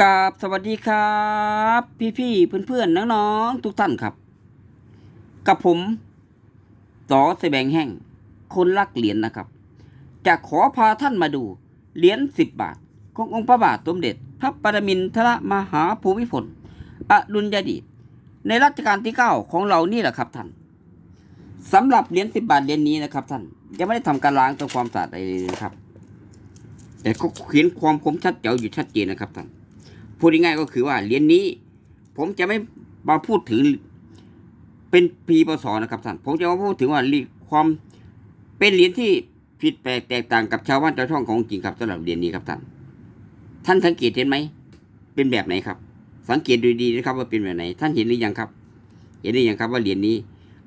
กราบสวัสดีครับ พี่ๆเพื่อนๆน้องๆทุกท่านครับ กับผมต่อแสบงแห้งคนรักเหรียญนะครับ จะขอพาท่านมาดูเหรียญสิบบาท ขององค์พระบาทสมเด็จ พระปรมินทรมหาภูมิพลอดุลยเดชในรัชกาลที่เก้าของเรานี่แหละครับท่านสำหรับเหรียญสิบบาทเหรียญนี้นะครับ ท่านยังไม่ได้ทำการล้างตัวความสะอาดอะไรเลยนะครับ แต่ก็เขียนความคมชัดเจ๋วอยู่ชัดเจนนะครับท่าน พูดง่ายๆก็คือว่าเหรียญนี้ ผมจะไม่มาพูดถึงเป็นปีพศนะครับท่านผมจะมาพูดถึงว่าความเป็นเหรียญที่ผิดแปลกแตกต่างกับชาวบ้านชาวช่องของจริงครับสำหรับเหรียญนี้ครับท่านท่านสังเกตเห็นไหมเป็นแบบไหนครับ สังเกตดูดีนะครับว่าเป็นแบบไหน ท่านเห็นหรือยังครับ เห็นหรือยังครับว่าเหรียญนี้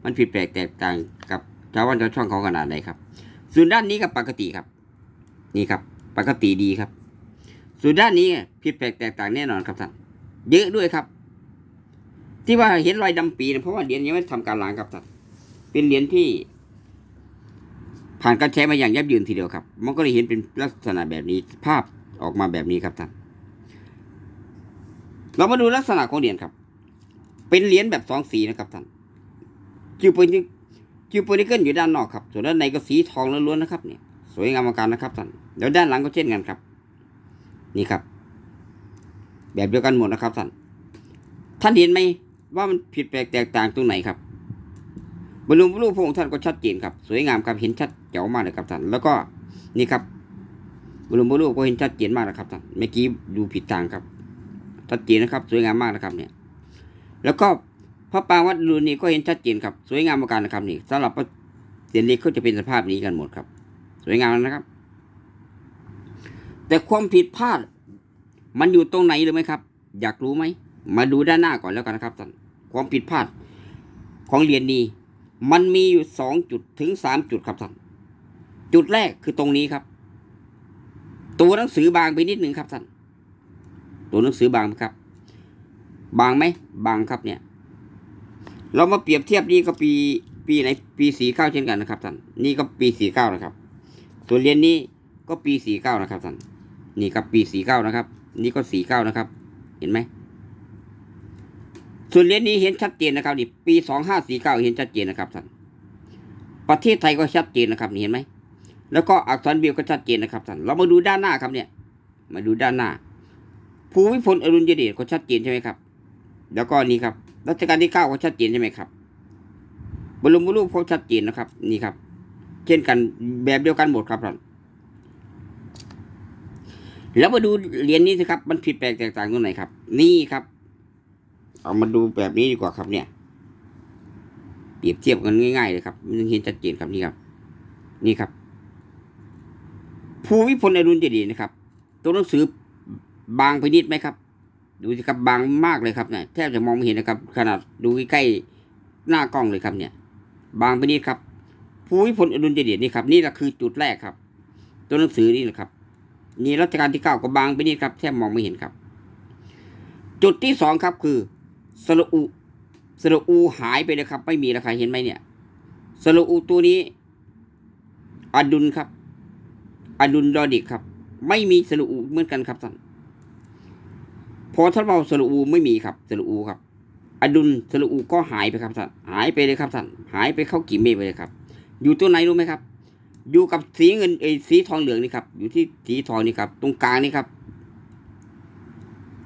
มันผิดแปลกแตกต่างกับชาวบ้านชาวช่องเขาขนาดไหนครับ ส่วนด้านนี้กับปกติครับ นี่ครับ ปกติดีครับ ส่วนด้านนี้ผิดแปลกแตกต่างแน่นอนครับท่านเยอะด้วยครับ ที่ว่าเห็นรอยดำปีนะเพราะว่าเหรียญยังไม่ทำการล้างครับท่านเป็นเหรียญที่ ผ่านการใช้มาอย่างยับยืนทีเดียวครับ มันก็เลยเห็นเป็นลักษณะแบบนี้ภาพออกมาแบบนี้ครับท่านเรามาดูลักษณะของเหรียญครับ เป็นเหรียญแบบสองสีนะครับท่านจิวโปนิจิวโปนิเกิลอยู่ด้านนอกครับ ส่วนด้านในก็สีทองล้วนๆนะครับเนี่ยสวยงามมากนะครับท่านเดี๋วด้านหลังก็เช่นกันครับ นี่ครับ แบบเดียวกันหมดนะครับท่านท่านเห็นไหมว่ามันผิดแปลกแตกต่างตรงไหนครับบรรลุรูปพระองค์ท่านก็ชัดเจนครับ สวยงามครับเห็นชัดเจ๋วมากเลยครับท่าน แล้วก็นี่ครับบรรลุรูปก็เห็นชัดเจนมากนะครับท่านเมื่อกี้ดูผิดทางครับชัดเจนนะครับ สวยงามมากนะครับ เนี่ย แล้วก็พระปรางวัดรูนี่ก็เห็นชัดเจนครับ สวยงามมากนะครับนี่สำหรับเสียนเล็กก็จะเป็นสภาพนี้กันหมดครับ สวยงามนะครับ แต่ความผิดพลาด มันอยู่ตรงไหนหรู้ไหมครับ อยากรู้ไหม มาดูด้านหน้าก่อนแล้วกันนะครับท่านความผิดพลาดของเรียญนี้ มันมีอยู่สองจุดถึงสามจุดครับท่านจุดแรกคือตรงนี้ครับ ตัวหนังสือบางไปนิดหนึ่งครับท่านตัวหนังสือบางไหมครับ บางไหมบางครับเนี่ย เรามาเปรียบเทียบนี่ก็ปีปีไหนปีสี่เก้าเช่นกันนะครับท่านนี่ก็ปีสี่เก้านะครับส่วนเรียญนี้ก็ปีสี่เก้านะครับท่าน นี่ครับปีสี่เก้านะครับ นี่ก็สี่เก้านะครับ เห็นไหมส่วนเหรียญนี้เห็นชัดเจนนะครับนี่ปีสองห้าสี่เก้าเห็นชัดเจนนะครับท่านประเทศไทยก็ชัดเจนนะครับนี่เห็นไหมแล้วก็อักษรเบียวก็ชัดเจนนะครับท่านเรามาดูด้านหน้าครับเนี่ย มาดูด้านหน้า ภูมิพลอดุลยเดชก็ชัดเจนใช่ไหมครับ แล้วก็นี่ครับรัชกาลที่เก้าก็ชัดเจนใช่ไหมครับบรมรูปเขาชัดเจนนะครับ นี่ครับ เช่นกันแบบเดียวกันหมดครับท่าน แล้วมาดูเหรียญนี้สิครับ มันผิดแปลกแตกต่างตรงไหนครับ นี่ครับ เอามาดูแบบนี้ดีกว่าครับเนี่ย เปรียบเทียบกันง่ายๆเลยครับมันเห็นชัดเจนครับนี่ครับ นี่ครับ ภูวิพลอรุณเจดีย์นะครับ ตัวหนังสือบางไปนิดไหมครับ ดูสิครับบางมากเลยครับเนี่ยแทบจะมองไม่เห็นนะครับ ขนาดดูใกล้ๆหน้ากล้องเลยครับเนี่ย บางไปนิดครับ ภูวิพลอดุลยเดชนี่ครับ นี่แหละคือจุดแรกครับ ตัวหนังสือนี่แหละครับ นี่รัชกาลที่เก้าก็บางไปนิดครับแทบมองไม่เห็นครับ จุดที่สองครับคือสระอุสระอูหายไปเลยครับ ไม่มีแล้วครเห็นไหมเนี่ยสระอูตัวนี้ อดุลครับ อดุลดอดิกครับ ไม่มีสระอูเหมือนกันครับท่านพอท่านเอาสระอูไม่มีครับสระอูครับ อดุลสระอูก็หายไปครับท่านหายไปเลยครับท่านหายไปเข้ากี่เมฆไปเลยครับ อยู่ตัวไหนรู้ไหมครับ อยู่กับสีเงินเอยสีทองเหลืองนี่ครับ อยู่ที่สีทองนี่ครับ ตรงกลางนี่ครับ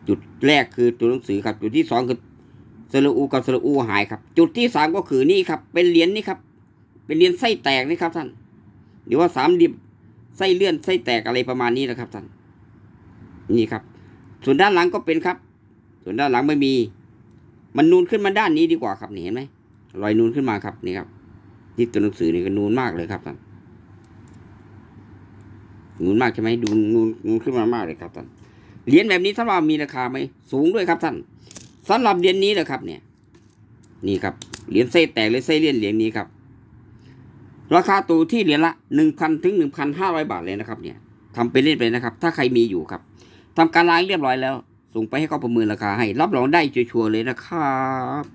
จุดแรกคือตัวหนังสือครับ จุดที่สองคือสระอูกับสระอูหายครับ จุดที่สามก็คือนี่ครับ เป็นเหรียญนี่ครับ เป็นเหรียญไส้แตกนี่ครับท่าน หรือว่าสามดิบไส้เลื่อนไส้แตกอะไรประมาณนี้นะครับท่าน นี่ครับ ส่วนด้านหลังก็เป็นครับ ส่วนด้านหลังไม่มี มันนูนขึ้นมาด้านนี้ดีกว่าครับนี่เห็นไหมรอยนูนขึ้นมาครับนี่ครับที่ตัวหนังสือนี่ก็นูนมากเลยครับท่าน นูนมากใช่ไหมดูนูนนูนขึ้นมามากเลยครับท่านเหรียญแบบนี้ท่านว่ามีราคาไหมสูงด้วยครับท่านสำหรับเหรียญนี้แหละครับ เนี่ย นี่ครับเหรียญไส้แตกหรือไส้เลี่ยนเหรียญนี้ครับ ราคาตัวที่เหรียญละหนึ่งพันถึงหนึ่งพันห้าร้อยบาทเลยนะครับ เนี่ยทำไปเล่นไปนะครับ ถ้าใครมีอยู่ครับทำการล้างเรียบร้อยแล้ว ส่งไปให้เขาประเมินราคาให้ รับรองได้ชัวร์เลยนะครับ